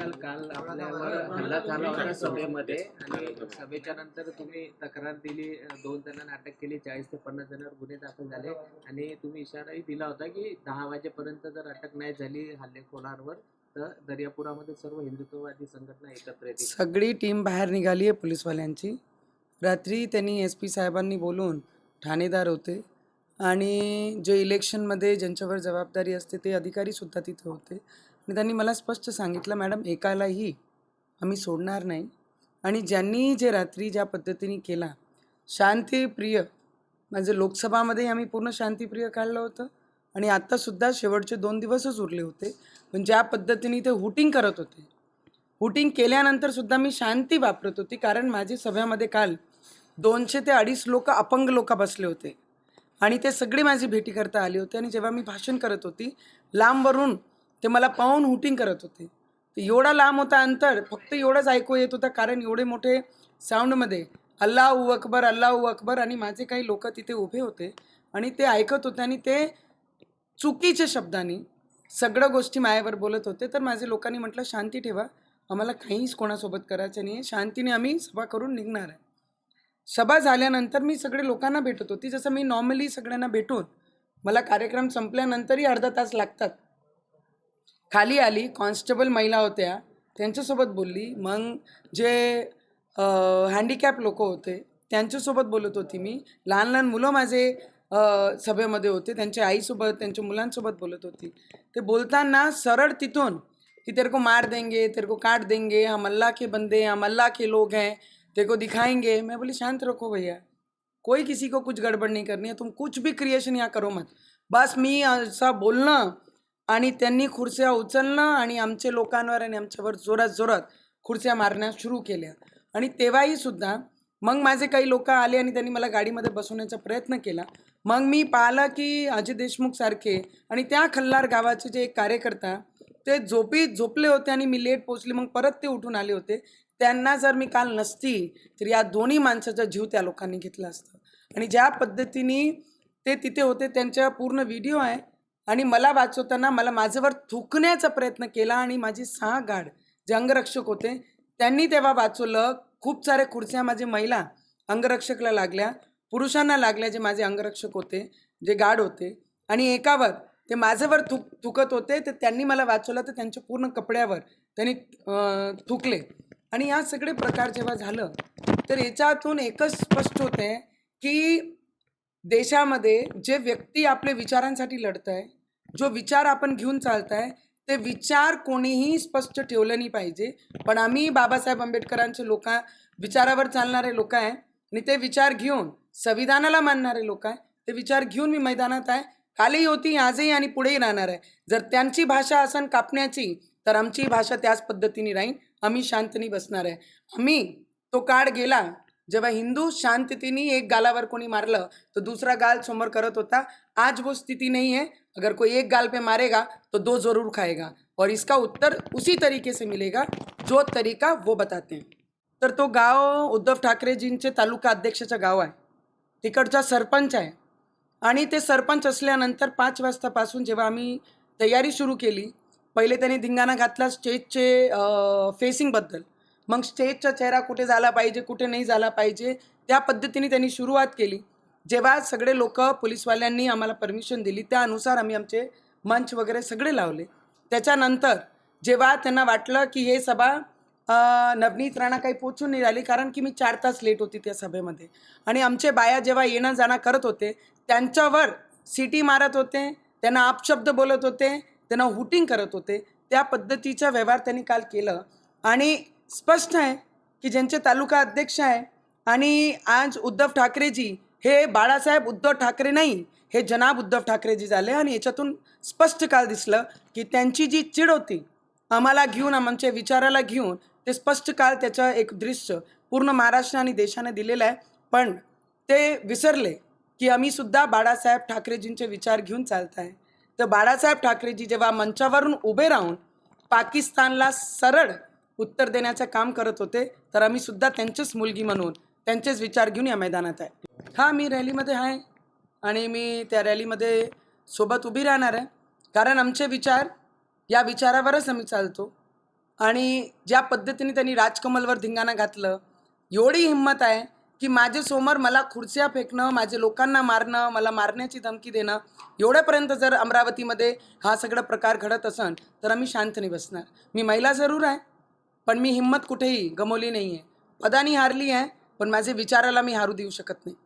सांगाल काल आपल्यावर हल्ला झाला होता सभेमध्ये आणि सभेच्या नंतर तुम्ही तक्रार दिली दोन जणांना अटक केली चाळीस ते पन्नास जणांवर गुन्हे दाखल झाले. आणि तुम्ही इशाराही दिला होता की दहा वाजेपर्यंत जर अटक नाही झाली हल्लेखोरांवर तर दर्यापुरामध्ये सर्व हिंदुत्ववादी संघटना एकत्र येतील. सगळी टीम बाहेर निघाली आहे पोलीसवाल्यांची. रात्री त्यांनी एस पी साहेबांनी बोलून ठाणेदार होते आणि जे इलेक्शनमध्ये ज्यांच्यावर जबाबदारी असते ते अधिकारीसुद्धा तिथे होते. आणि त्यांनी मला स्पष्ट सांगितलं मॅडम एकालाही आम्ही सोडणार नाही. आणि ज्यांनी जे रात्री ज्या पद्धतीने केला शांतीप्रिय म्हणजे लोकसभामध्ये आम्ही पूर्ण शांतीप्रिय काढलं होतं आणि आत्तासुद्धा शेवटचे दोन दिवसच उरले होते. पण ज्या पद्धतीने ते हुटिंग करत होते हुटिंग केल्यानंतरसुद्धा मी शांती वापरत होती कारण माझी सभेमध्ये काल दोनशे ते अडीच लोक अपंग लोक बसले होते आणि ते सगळे माझी भेटी करता आले होते आणि जेव्हा मी भाषण करत होती लांबवरून ते मला पाहून हुटिंग करत होते. तर एवढा लांब होता अंतर फक्त एवढंच ऐकू येत होतं कारण एवढे मोठे साऊंडमध्ये अल्लाहू अकबर अल्लाहू अकबर आणि माझे काही लोक तिथे उभे होते. आणि ते ऐकत होते आणि ते चुकीच्या शब्दांनी सगळं गोष्टी मायावर बोलत होते. तर माझे लोकांनी म्हटलं शांती ठेवा आम्हाला काहीच कोणासोबत करायचं नाही आहे शांतीने आम्ही सभा करून निघणार आहे. सभा झाल्यानंतर मी सगळे लोकांना भेटत होती. जसं मी नॉर्मली सगळ्यांना भेटून मला कार्यक्रम संपल्यानंतरही अर्धा तास लागतात. खाली आली कॉन्स्टेबल महिला होत्या त्यांच्यासोबत बोलली. मग जे हँडिकॅप लोक होते त्यांच्यासोबत बोलत होती मी. लहान लहान मुलं माझे सभेमध्ये होते. त्यांच्या आईसोबत त्यांच्या मुलांसोबत बोलत होती. ते बोलताना सरळ तिथून कि तेरे को मार देंगे तेरे को काट देंगे हम अल्लाह के बंदे हम अल्लाह के लोग हैं तेरे को दिखाएंगे. मैं बोली शांत रखो भैया कोई किसी को कुछ गड़बड़ नहीं करनी है तुम कुछ भी क्रिएशन यहाँ करो मत. बस मी असं बोलणं आणि त्यांनी खुर्च्या उचलणं आणि आमच्या लोकांवर आणि आमच्यावर जोरात जोरात खुर्च्या मारण्यास सुरू केल्या. आणि तेव्हाही सुद्धा मग माझे काही लोक आले आणि त्यांनी मला गाडीमध्ये बसवण्याचा प्रयत्न केला. मग मी पाहिलं की अजय देशमुख सारखे आणि त्या खल्लार गावाचे जे एक कार्यकर्ता ते झोपी झोपले होते आणि मी लेट पोचले मग परत ते उठून आले होते. त्यांना जर मी काल नसती तर या दोन्ही माणसाचा जीव त्या लोकांनी घेतला असता. आणि ज्या पद्धतीने ते तिथे होते त्यांच्या पूर्ण व्हिडिओ आहे. आणि मला वाचवताना मला माझ्यावर थुकण्याचा प्रयत्न केला आणि माझी सहा गाड जे अंगरक्षक होते त्यांनी तेव्हा वाचवलं. खूप साऱ्या खुर्च्या माझे महिला अंगरक्षकला लागल्या पुरुषांना लागल्या जे माझे अंगरक्षक होते जे गाड होते. आणि एकावर ते माझ्यावर थुक थुकत होते तर त्यांनी मला वाचवलं तर त्यांच्या पूर्ण कपड्यावर त्यांनी थुकले. आणि या सगळे प्रकार जेव्हा झालं तर याच्यातून एकच स्पष्ट होते की देशामध्ये जे व्यक्ती आपल्या विचारांसाठी लढत आहे जो विचार आपण घेऊन चालत आहे ते विचार कोणीही स्पष्ट ठेवलं नाही पाहिजे. पण आम्ही बाबासाहेब आंबेडकरांचे लोक विचारावर चालणारे लोक आहे आणि ते विचार घेऊन संविधानाला मानणारे लोक आहे ते विचार घेऊन मी मैदानात आहे. कालही होती आजही आणि पुढेही राहणार आहे. जर त्यांची भाषा असन कापण्याची तर आमची भाषा त्याच पद्धतीने राहीन. आम्ही शांतनी बसणार आहे. आम्ही तो काळ गेला जेव्हा हिंदू शांततेने एक गालावर कोणी मारलं तर दुसरा गाल समोर करत होता. आज वो स्थिती नाही आहे. अगर कोई एक गाल पे मारेगा तो दो जरूर खाएगा। और इसका उत्तर उसी तरीके से मिलेगा जो तरीका वो बताते हैं। तर तो गाव उद्धव ठाकरेजींचे तालुका अध्यक्षाचं गाव आहे. तिकडचा सरपंच आहे. आणि ते सरपंच असल्यानंतर पाच वाजतापासून जेव्हा आम्ही तयारी सुरू केली पहिले त्यांनी धिंगाणा घातला स्टेजचे फेसिंगबद्दल मग स्टेजचा चेहरा कुठे झाला पाहिजे कुठे नाही झाला पाहिजे त्या पद्धतीने त्यांनी सुरुवात केली. जेव्हा सगळे लोक पोलीसवाल्यांनी आम्हाला परमिशन दिली त्यानुसार आम्ही आमचे मंच वगैरे सगळे लावले. त्याच्यानंतर जेव्हा त्यांना वाटलं की हे सभा नवनीत राणा काही पोचून नाही राहिली कारण की मी चार तास लेट होती त्या सभेमध्ये. आणि आमचे बाया जेव्हा येणं जाणं करत होते त्यांच्यावर सिटी मारत होते त्यांना अपशब्द बोलत होते त्यांना हुटिंग करत होते त्या पद्धतीचा व्यवहार त्यांनी काल केलं. आणि स्पष्ट आहे की ज्यांचे तालुका अध्यक्ष आहे आणि आज उद्धव ठाकरेजी हे बाळासाहेब उद्धव ठाकरे नाही हे जनाब उद्धव ठाकरेजी झाले आणि याच्यातून स्पष्ट काल दिसलं की त्यांची जी चिड होती आम्हाला घेऊन आमच्या विचाराला घेऊन ते स्पष्ट काल त्याचं एक दृश्य पूर्ण महाराष्ट्र आणि देशाने दिलेलं आहे. पण ते विसरले की आम्ही सुद्धा बाळासाहेब ठाकरेजींचे विचार घेऊन चालत आहे तर बाळासाहेब ठाकरेजी जेव्हा मंचावरून उभे राहून पाकिस्तानला सरळ उत्तर देण्याचं काम करत होते तर आम्ही सुद्धा त्यांचीच मुलगी म्हणून त्यांचेच विचार घेऊन या मैदानात आहे. हां मी रॅलीमध्ये आहे आणि मी त्या रॅलीमध्ये सोबत उभी राहणार आहे. कारण आमचे विचार या विचारावरच आम्ही चालतो. आणि ज्या पद्धतीने त्यांनी राजकमलवर धिंगाणा घातलं एवढी हिंमत आहे की माझ्यासमोर मला खुर्च्या फेकणं माझे लोकांना मारणं मला मारण्याची धमकी देणं एवढ्यापर्यंत जर अमरावतीमध्ये हा सगळा प्रकार घडत असन तर आम्ही शांत नाही बसणार. मी महिला जरूर आहे पण मी हिंमत कुठेही गमवली नाही आहे पदानी हारली आहे पण माझे विचाराला मी हारू देऊ शकत नाही.